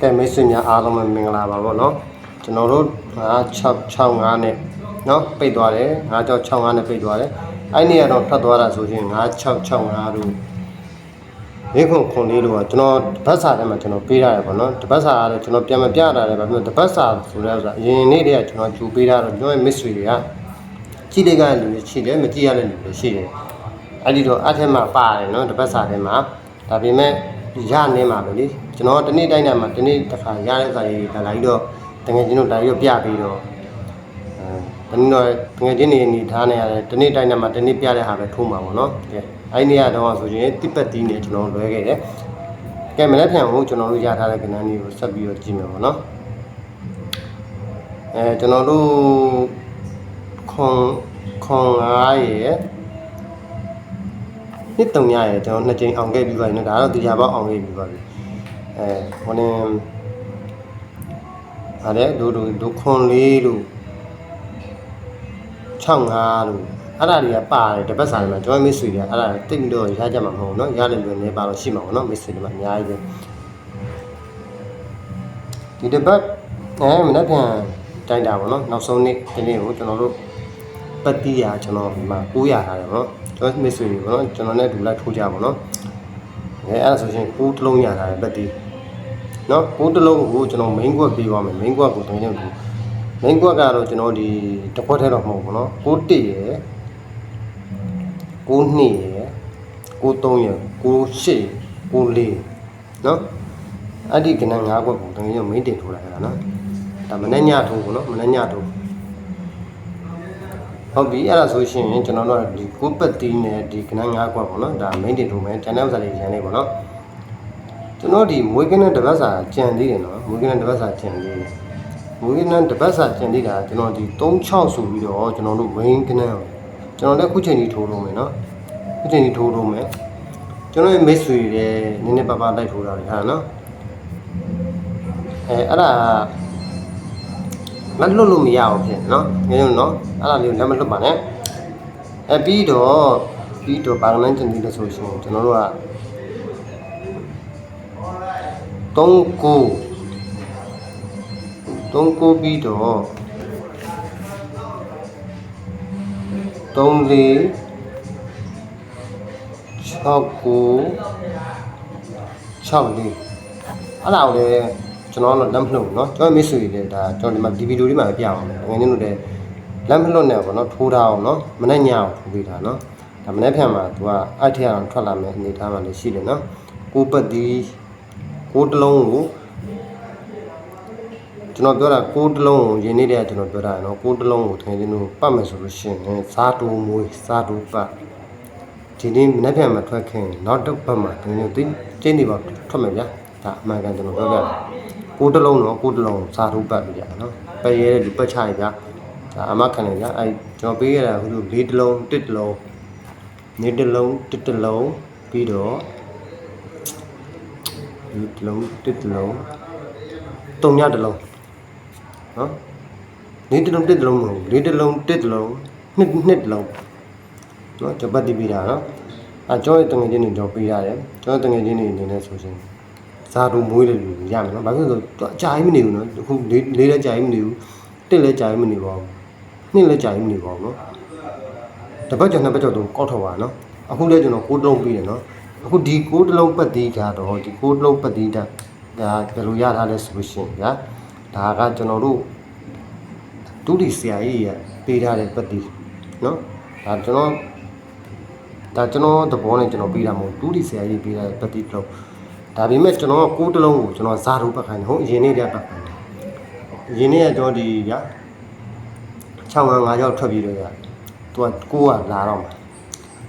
ကဲမိတ်ဆွေများအားလုံးပဲမင်္ဂလာပါဗောနော်ကျွန်တော်တို့9665နဲ့နော်ပိတ်သွားတယ်9665နဲ့ပိတ်သွားတယ်အဲ့ဒီကတော့ဖတ်သွားတာဆိုရင်9665တို့ဒီခုခွန်လေးလို့ကကျွန်တော်တပတ်စာထဲမှာကျွန်တော်ပေးရတယ်ဗောနော်တပတ်စာကတော့ကျွန်တော်ပြန်မပြတာလည်းဗာပြီးတော့တပတ်စာဆိုတဲ့ဥစ္စာအရင်နေ့တည်းကကျွန်တော်ကြိုပေးတာတော့ကျွန်တော်မိတ်ဆွေတွေကကြည့်တဲ့ကလူတွေရှိတယ်မကြည့်ရတဲ့လူတွေရှိတယ်အဲ့ဒီတော့အဲ့ထက်မှာပါတယ်နော်တပတ်စာထဲမှာ ဒါပေမဲ့ရနေမှာပဲလေကျွန်တော်တနေ့တိုင်းတိုင်းမှာတနေ့တစ်ခါရတဲ့စာရေးဒါလာပြီးတော့တကယ်ကျွန်တော်ဒါကြီးတော့ပြပြီးတော့အဲတနင်္လာငွေချင်းနေနေထားနေရတယ်တနေ့တိုင်းနဲ့မှတနေ့ပြတဲ့ဟာပဲထိုးမှာပေါ့နော်ကဲအဲ့ဒီကတော့ဆိုရင်တိပတ်တီးနေကျွန်တော်လွဲခဲ့တယ်ကဲမနေ့ပြန်ဟုတ်ကျွန်တော်တို့ရထားတဲ့ကဏ္ဍလေးကိုဆက်ပြီးတော့ကြည့်မယ်ပေါ့နော်အဲကျွန်တော်တို့ခွန်ခွန်9ရဲ့ နှစ်တုံရရဲ့ကျွန်တော်နှစ်ကြိမ်အောင်ခဲ့ပြီးပါပြီနော်ဒါတော့တရားပေါက်အောင်ခဲ့ပြီးပါပြီအဲဟိုနေဟာတဲ့ဒို့ဒို့ဒို့ခွန်လေးလို့ 65လို့အဲ့ဒါတွေကပါတယ်တပတ်စာတွေမှာကျွန်တော်မိတ်ဆွေတွေကအဲ့ဒါတိတ်ပြီးတော့ရကြမှာမဟုတ်ဘူးเนาะရတယ်လို့နေပါတော့ရှိမှာပေါ့เนาะမိတ်ဆွေတွေမှာအများကြီးပဲဒီတပတ်အဲမနေ့ပြန်တိုင်းတာပေါ့เนาะနောက်ဆုံးနေ့ဒီနေ့ကိုကျွန်တော်တို့ပတ်တိရကျွန်တော်ဒီမှာ900ထားတယ်ပေါ့เนาะ ကျွန်တော်မိတ်ဆွေတွေပေါ့နော်ကျွန်တော်နဲ့အတူလိုက်ထိုးကြပါတော့အဲအဲ့ဒါဆိုရင်ကိုးတစ်လုံးရတာပဲတက်သေးနော်ကိုးတစ်လုံးကိုကျွန်တော် main ကွက်ပေးပါမယ် main ကွက်ကိုတင်ကျွန်တော် main ကွက်ကတော့ကျွန်တော်ဒီတစ်ခွက်ထဲတော့မဟုတ်ဘူးနော်ကိုးတစ်ရယ်ကိုးနှစ်ရယ်ကိုးသုံးရယ်ကိုးရှစ်ကိုးလေးနော်အဲ့ဒီကဏ္ဍ၅ခွက်ကိုတင်ကျွန်တော် main တင်ထိုးလိုက်ရတာနော်ဒါမနေ့ညထိုးဘူးနော်မနေ့ညထိုး ဟုတ်ပြီအဲ့ဒါဆိုရှင်ကျွန်တော်တို့ဒီကိုပတ်တီးနဲ့ဒီခဏငါးခွက်ပေါ့နော်ဒါ main တင်လို့မယ်ဂျန်တဲ့ဥစားလေးဂျန်လေးပေါ့နော်ကျွန်တော်ဒီမွေးကနဲ့တပတ်စာကြံသေးတယ်နော်မွေးကနဲ့တပတ်စာကြံသေးတယ်မွေးကနဲ့တပတ်စာကြံသေးတာကျွန်တော်ဒီ36ဆိုပြီးတော့ကျွန်တော်တို့ main ကနဲ့ကျွန်တော်လည်းခုချိန်ကြီးထိုးလို့မယ်နော်ခုချိန်ကြီးထိုးလို့မယ်ကျွန်တော်ရဲ့မိတ်ဆွေတွေနည်းနည်းပါးပါးလိုက်ထိုးတာတွေဟာနော်အဲအဲ့ဒါ လက်လွတ်လို့မရအောင်ဖြစ်နော်ငယ်နော်အဲ့ဒါလေးကိုလက်မလွတ်ပါနဲ့အဲပြီးတော့ပြီးတော့ဘာမှန်းကျင်သေးလို့ဆိုရှင်ကျွန်တော်တို့က3ကိုသုံးကိုပြီးတော့3လေး6ကို6လေးအဲ့ဒါကိုလည်း ကျွန်တော်တော့လက်မလှုပ်ဘူးเนาะကျွန်တော်မိတ်ဆွေတွေလည်းဒါကျွန်တော်ဒီမှာဒီဗီဒီယိုလေးမှာပြအောင်ငွေရင်းတို့လည်းလက်မလှုပ်နဲ့ပေါ့เนาะထိုးထားအောင်เนาะမနေ့ညအောင်ထိုးပေးတာเนาะဒါမနေ့ဖြန်မှာသူကအဲ့ထက်အောင်ထွက်လာမယ်အနေထားမှလည်းရှိတယ်เนาะကိုပတ်ဒီကိုတစ်လုံးကို ကျွန်တော်ပြောတာကိုးတလုံးကိုယင်းနေ့တည်းကကျွန်တော်ပြောတာနော်ကိုးတလုံးကိုထင်ချင်းတို့ပတ်မယ်ဆိုလို့ရှိရင်စားတူမွေးစားတူပတ်ဒီနေ့မနေ့ပြန်မထွက်ခင်နောက်တစ်ပတ်မှာဒီနေ့သိကျင်းနေပါထွက်မယ်ဗျာဒါအမှန်ကန်ကျွန်တော်ပြောပြတာ ကိုးတလုံးတော့ကိုးတလုံးစားတူပတ်ပြကြနော်ပယ်ရဲတဲ့လူပတ်ချရဗျာဒါအမခံနေဗျာအဲကျွန်တော်ပေးရတာခုလို၄တလုံးတစ်တလုံးနေတလုံးတစ်တလုံးပြီးတော့ဒီတလုံးတစ်တလုံးတုံညတလုံးနော်လေးတစ်လုံးတစ်တစ်လုံးမဟုတ်ဘူးလေးတစ်လုံးတစ်တစ်လုံးနှစ်နှစ်တစ်လုံးနော်ဂျပတ်တိပြီးတာနော်အဲကျောင်းရဲ့တငယ်ချင်းတွေတော့ပြီးရတယ်ကျောင်းရဲ့တငယ်ချင်းတွေအနေနဲ့ဆိုရှင် ဇာတူမွေးတဲ့လူရမယ်နော်ဘာဖြစ်လို့လဲဆိုတော့အကြာကြီးမနေဘူးနော်အခုလေးလေးလည်းကြာကြီးမနေဘူးတစ်လည်းကြာကြီးမနေပါဘူးနှစ်လည်းကြာကြီးမနေပါဘူးနော်တပတ်ကျော်နှစ်ပတ်ကျော်တော့ကောက်ထောက်ပါနော်အခုလည်းကျွန်တော်ကိုးတလုံးပြီးတယ်နော်အခုဒီကိုးတလုံးပတ်တီးကတော့ဒီကိုးတလုံးပတ်တီးတာဒါဘယ်လိုရထားလဲဆိုလို့ရှိရင်ဗျာဒါကကျွန်တော်တို့ဒုတိဆရာကြီးရပေးထားတဲ့ပတ်တီနော်ဒါကျွန်တော်ဒါကျွန်တော်သဘောနဲ့ကျွန်တော်ပေးတာမဟုတ်ဒုတိဆရာကြီးပေးထားတဲ့ပတ်တီတစ်လုံး ဒါပေမဲ့ကျွန်တော်ကကိုးတစ်လုံးကိုကျွန်တော်ဇာတုပတ်ခိုင်းတယ်ဟုတ်အရင်နေ့တည်းပတ်ခိုင်းတယ်အရင်နေ့ကကျွန်တော်ဒီဗျာ655ရောက်ထွက်ပြီးတော့ရသူကကိုးကလာတော့မှာ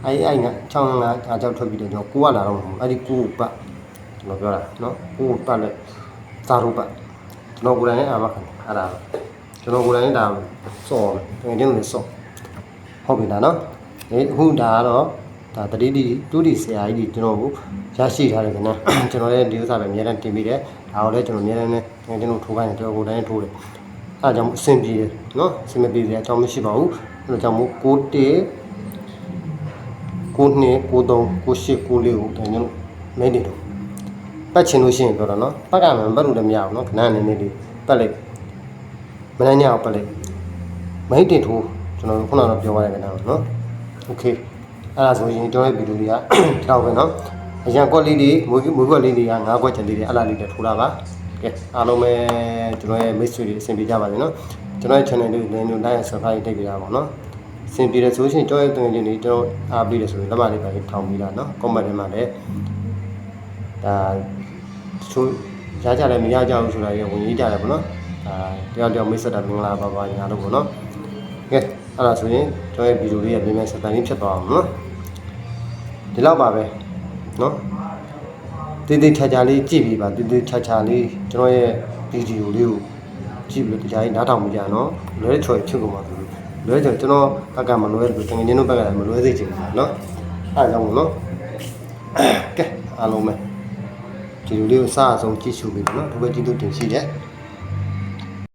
အဲ့အဲ့က655အားကြောက်ထွက်ပြီးတော့ကျွန်တော်ကိုးကလာတော့မှာအဲ့ဒီကိုးကိုပတ်ကျွန်တော်ပြောတာနော်ကိုးကိုပတ်လက်ဇာတုပတ်ကျွန်တော်ကိုယ်တိုင်လည်းအာမခံတယ်အဲ့ဒါကျွန်တော်ကိုယ်တိုင်ဒါစော့တယ်တကယ်ချင်းလို့စော့ဟုတ်ပြီလားနော်ဒီအခုဒါကတော့ ဒါတတိတိတူတီဆရာကြီးကျွန်တော်ကိုရရှိထားတယ်ခင်ဗျာကျွန်တော်လည်းဒီဥစ္စာပဲအများနဲ့တင်ပြီးတယ်ဒါကိုလည်းကျွန်တော်အများနဲ့တကယ်ချင်းလို့ထိုးခိုင်းတယ်ကျွန်တော်ကိုယ်တိုင်ထိုးတယ်အဲဒါကြောင့်အဆင်ပြေတယ်နော်အဆင်မပြေစရာအကြောင်းမရှိပါဘူးအဲဒါကြောင့်မို့6တေ6နှစ်6 3 6 8 9 4ကိုတကယ်ချင်းလို့ မိတ်တယ်တော့ပတ်ချင်လို့ရှိရင်ပြောတော့နော်ပတ်ကမှမပတ်လို့လည်းမရဘူးနော်ခဏနေနေလေးပတ်လိုက်မနိုင်ညအောင်ပတ်လိုက်မိတ်တယ်ထိုးကျွန်တော်တို့ခုနကတော့ပြောရတယ်ကတော့နော်โอเค အဲ့ဒါဆိုရင်ကျွန်တော်ရဲ့ဗီဒီယိုလေးကထောက်ပဲနော်အရန်ကွက်လေးတွေမွေးမွေးကွက်လေးတွေက၅ကွက်ကျန်သေးတယ်အဲ့ဒါလေးတွေထိုးလာပါကဲအားလုံးပဲကျွန်တော်ရဲ့ message တွေအဆင်ပြေကြပါစေနော်ကျွန်တော်ရဲ့ channel လေးလည်း like and subscribe တိတ်ကြတာပါနော်အဆင်ပြေတယ်ဆိုရင်ကျွန်တော်ရဲ့တွင်ချင်းတွေကျွန်တော်အားပေးတယ်ဆိုရင်လက်မလေးပါလေးထောင်ပြီးလားနော် comment ထဲမှာလည်းဒါဆိုရကြတယ်မရကြဘူးဆိုတာရေဝင်ရေးကြတယ်ပေါ့နော်ဒါတယောက်တယောက်မိတ်ဆက်တာမင်္ဂလာပါပါညာလို့ပေါ့နော်ကဲအဲ့ဒါဆိုရင်ကျွန်တော်ရဲ့ဗီဒီယိုလေးကပြန်ပြန်ဆက်တန်းလေးဖြစ်သွားအောင်နော် ဒီလောက်ပါပဲနော်တေးသေးချာချာလေးကြည့်ပြီးပါတေးသေးချာချာလေးကျွန်တော်ရဲ့ဗီဒီယိုလေးကိုကြည့်ပြီးတော့တရားကြီးနားထောင်မိကြနော်လွဲချော်ဖြစ်ကုန်ပါသူလွဲချော်ကျွန်တော်ဘက်ကမလွဲဘူးတကယ်ချင်းတို့ဘက်ကလည်းမလွဲစေချင်ဘူးနော်အဲ့ဒါကြောင့်မို့နော်ကဲအားလုံးပဲဒီလိုလေးကိုစအဆုံးကြည့်ရှုပြီးတော့နော်ဘယ်ဘက်ကြည့်လို့တင်ရှိတယ်